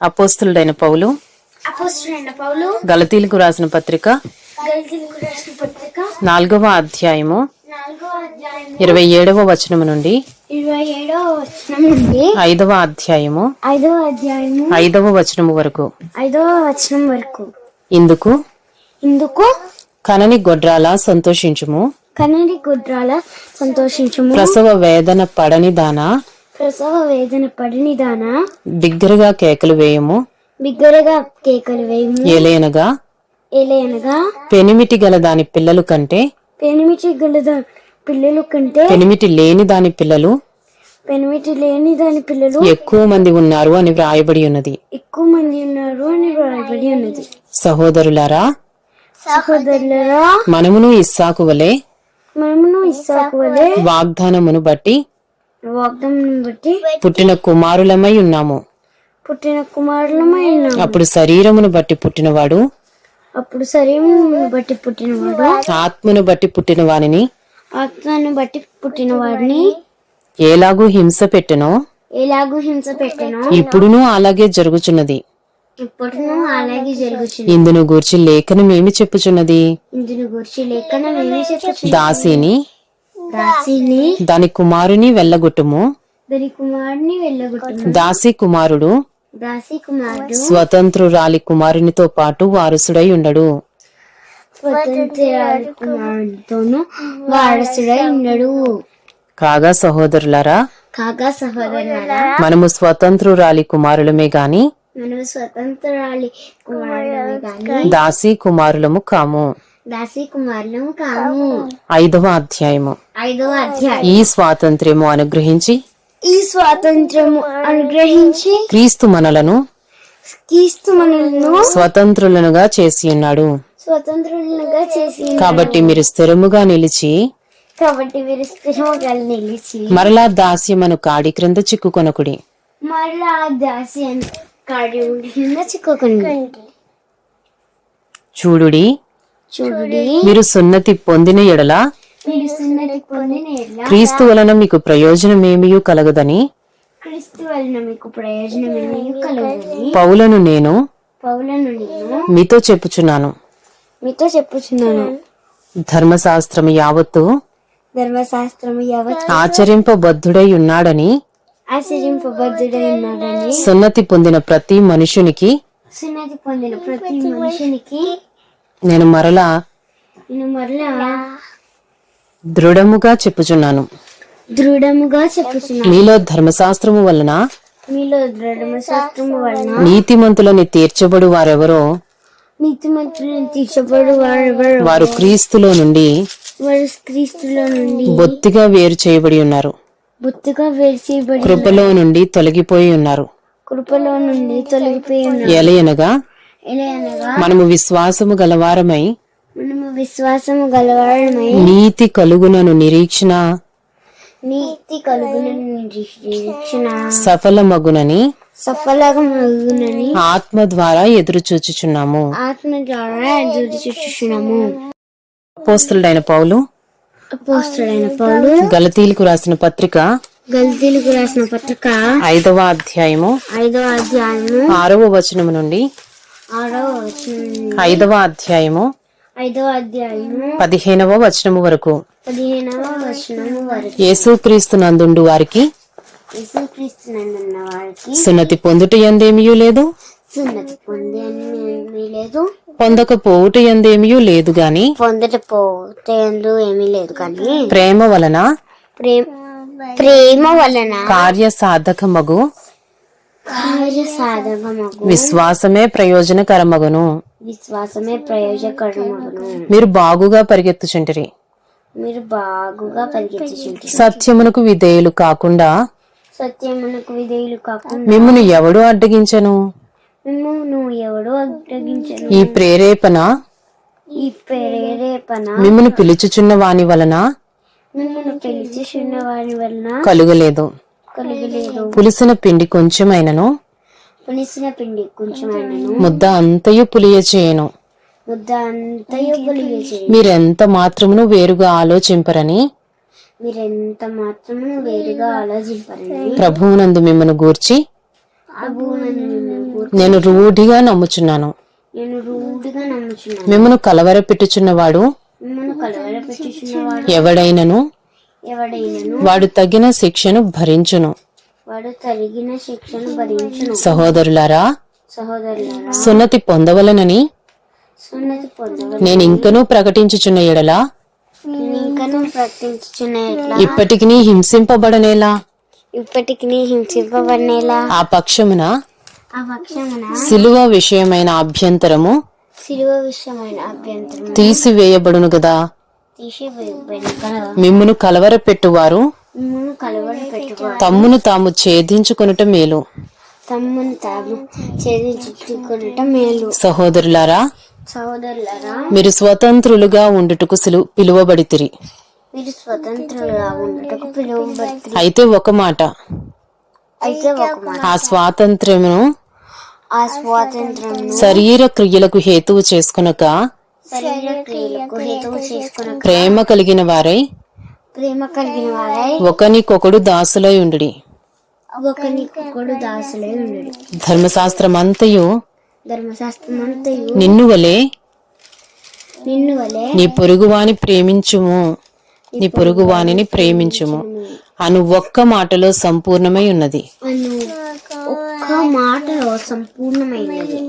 అపోస్తులుడైన పౌలు పౌలు గలతీలకు రాసిన పత్రిక నాలుగవ అధ్యాయము ఇరవై ఏడవ వచనం నుండి ఐదవ అధ్యాయము ఐదవ అధ్యాయము ఐదవ వచనము వరకు. ఐదవ వచనం వరకు. ఇందుకు ఇందుకు కనని గొడ్రాల సంతోషించుము? కన్నడి గుడ్రాల సంతోషించము? ప్రసవ వేదన పడని దానా? ప్రసవ వేదన పడిని దాన బిగ్గరగా కేకలు వేయము. బిగ్గరగా కేకలు వేయము. ఏలేనగా ఏలయనగా? పెనిమిటి గల దాని పిల్లలు కంటే? పెనిమిటి గలద పిల్లలు కంటే? పెనిమిటి లేని దాని పిల్లలు? పెనిమిటి లేని దాని పిల్లలు? ఎక్కువ మంది ఉన్నారు అని వ్రాయబడి ఉన్నది. ఎక్కువ మంది ఉన్నారు అని వ్రాయబడి ఉన్నది. సహోదరులారా? సహోదరులరా? మనమును ఇస్సాకు వలె మనమును ఇస్సాకు వలె వాగ్దానమును బట్టి వాగ్దానం బట్టి పుట్టిన కుమారులమై ఉన్నాము. పుట్టిన కుమారులమైన అప్పుడు శరీరమును బట్టి పుట్టినవాడు. అప్పుడు శరీరమును బట్టి పుట్టినవాడు. ఆత్మను బట్టి పుట్టిన వానిని ఆత్మను బట్టి పుట్టిన వాడిని ఏలాగూ హింస పెట్టెనో. ఎలాగూ హింస పెట్టెనో. ఇప్పుడును అలాగే జరుగుచున్నది. ఇప్పుడును అలాగే జరుగుతుంది ఇందును గూర్చి లేఖనం ఏమి చెప్పుచున్నది? ఇందుని గురించి లేఖనం ఏమి చెప్పచ్చు దాసిని దాసిని దాని కుమారుని వెళ్ళగొట్టుము. దాని కుమారుని వెళ్ళగొట్టు దాసి కుమారుడు దాసి కుమారుడు స్వతంత్రురాలి కుమారునితో పాటు వారసుడై ఉండడు. స్వతంత్ర కుమారుడితోను వారసుడై ఉండడు. కాగా సహోదరులారా కాగా సహోదరులారా మనము స్వతంత్రురాలి కుమారులమే గాని మనం స్వతంత్రాలి కుమారులమే గాని దాసి కుమారులము కాము. కాము. ఐదవ అధ్యాయము. ఐదవ అధ్యాయం. ఈ స్వాతంత్ర్యము అనుగ్రహించి ఈ స్వాతంత్రము అనుగ్రహించి క్రీస్తు మనలను క్రీస్తు మనలను స్వతంత్రులనుగా చేసి ఉన్నాడు. స్వతంత్రులుగా చేసి కాబట్టి మీరు స్థిరముగా నిలిచి కాబట్టి వీరు స్థిరముగా నిలిచి మరలా దాస్యమను కాడి క్రింద చిక్కుకొనకుడి. మరలా ఆ దాసి అని కాడి కింద చిక్కుకుంది చూడుడి. చూడుడి. మీరు సున్నతి పొందిన ఎడల మీరు సున్నతి పొందిన ఎడల క్రీస్తు వలన మీకు ప్రయోజనమేమియూ కలగదని? క్రీస్తు వలన మీకు ప్రయోజనం ఏమీ కలగదని పౌలను నేను పౌలను నేను మీతో చెప్పుచున్నాను. మీతో చెప్పుచున్నాను. ధర్మశాస్త్రము యావత్తు ధర్మశాస్త్రము యావత్ ఆచరింపబద్ధుడై ఉన్నాడని? ఆశ్చర్యింపబద్ధుడై ఉన్నాడని సున్నతి పొందిన ప్రతి మనుషునికి? సున్నతి పొందిన ప్రతి మనుషునికి నేను మరలా దృఢముగా చెప్పుచున్నాను. దృఢముగా చెప్పుచున్నాను. మీలో ధర్మశాస్త్రము వలన మీలో దృఢశాస్త్రము వలన నీతిమంతులని తీర్చబడు వారెవరో నీతిమంతులను తీర్చబడు వారెవరు వారు క్రీస్తులో నుండి వారు క్రీస్తులో నుండి బొత్తిగా వేరు చేయబడి ఉన్నారు. బొత్తుగా వేసిబడి కృపలో నుండి తొలగిపోయి ఉన్నారు. కృపలో నుండి తొలగిపోయి ఉన్నారు. ఎలయనగా మనము విశ్వాసము గలవారమై మనము విశ్వాసము గలవారమై నీతి కలుగునను నిరీక్షణ నీతి కలుగున నిరీక్షణ సఫలమగునని సఫలమగునని ఆత్మ ద్వారా ఎదురు చూచుచున్నాము ఆత్మ ద్వారా ఎదురు చూచుచున్నాము పోస్తుడైన పౌలు అపోస్తుడైన పౌలు గలతీలకు రాసిన పత్రిక గల్తీలకు రాసిన పత్రిక ఐదవ అధ్యాయము ఐదవ అధ్యాయము ఆరవ వచనము నుండి ఐదవ అధ్యాయము ఐదవ అధ్యాయము పదిహేనవ వచనము వరకు. పదిహేనవ వచనము వరకు. యేసుక్రీస్తు నందుండు వారికి యేసుక్రీస్తునందున్న వారికి సున్నతి పొందుట ఎందేమియూ లేదు? సున్నతి లేదు. పొందకపోవుట ఎందేమియూ లేదు గాని పొందట పోతే అందు ఏమీ లేదు కానీ ప్రేమ వలన ప్రేమ ప్రేమ వలన కార్య సాధకమగు విశ్వాసమే ప్రయోజనకరమగును. విశ్వాసమే ప్రయోజకరమగును మీరు బాగుగా పరిగెత్తుచుంటిరి. మీరు బాగుగా పరిగెత్తుచుంటారు. సత్యమునకు విధేయులు కాకుండా సత్యమునకు విధేయులు కాకుండా మిమ్మును ఎవడు అడ్డగించను? మేము నువ్వు ఎవడో అడ్డగించను? ఈ ప్రేరేపణ ఈ ప్రేరేపణ మిమ్మును పిలుచుచున్న వాని వలన మిమ్మల్ని పిలిచిచున్న వారి వలన కలగలేదు. పులిసిన పిండి కొంచెమైనను. పులిసిన పిండి కొంచెమైనను. ముద్ద అంతయు పులియ చేయను. ముద్ద అంతయు పులియ చేయి మీరెంత మాత్రమును వేరుగా ఆలోచింపరని? మీరెంత మాత్రము వేరుగా ఆలోచింపరని? ప్రభువునందు మిమ్మను గూర్చి నేను రూఢిగా నమ్ముచున్నాను. నేను రూఢిగా నమ్ముచున్నాను. మిమ్మను కలవర పెట్టుచున్నవాడు ఎవడైనను? వాడు తగిన శిక్షను భరించును. వాడు తరిగిన శిక్షను భరించును. సహోదరులారా సహోదరులారా సున్నతి పొందవలనని సున్నతి నేను ఇంకనూ ప్రకటించుచున్న ఎడలా? ఇప్పటికి హింసింపబడనేలా ఇప్పటికి నీ హింసింపబడినేలా? ఆ పక్షమున సిలువ విషయమైన అభ్యంతరము శిలువ విషయమైన అభ్యంతరం తీసివేయబడును వెనుక మిమ్మును కలవర పెట్టువారు తమ్మును తాము ఛేదించుకొనుట మేలు. తమ్ముని తాము ఛేదించుకునట మేలు. సహోదరులారా సహోదరులరా మీరు స్వతంత్రులుగా ఉండుటకు పిలువబడితిరి. మీరు స్వతంత్రులుగా ఉండటకు పిలువబడి అయితే ఒక మాట. అయితే ఒక మాట. ఆ స్వాతంత్ర్యమును ఆ శరీర క్రియలకు హేతువు చేసుకునక ప్రేమ కలిగిన వారై ప్రేమ కలిగిన వారై ఒకనికొకడు దాసులై ఉండుడి. ఒకరికొకడు దాసులై ఉండడు. ధర్మశాస్త్రమంతయు ధర్మశాస్త్రం అంతయు నిన్ను వలె నిన్ను వలె నీ పొరుగువాని ప్రేమించుము. నీ పొరుగువానిని ప్రేమించుము. అను ఒక్క మాటలో సంపూర్ణమై ఉన్నది. అను ఒక్క మాటలో సంపూర్ణమైనది.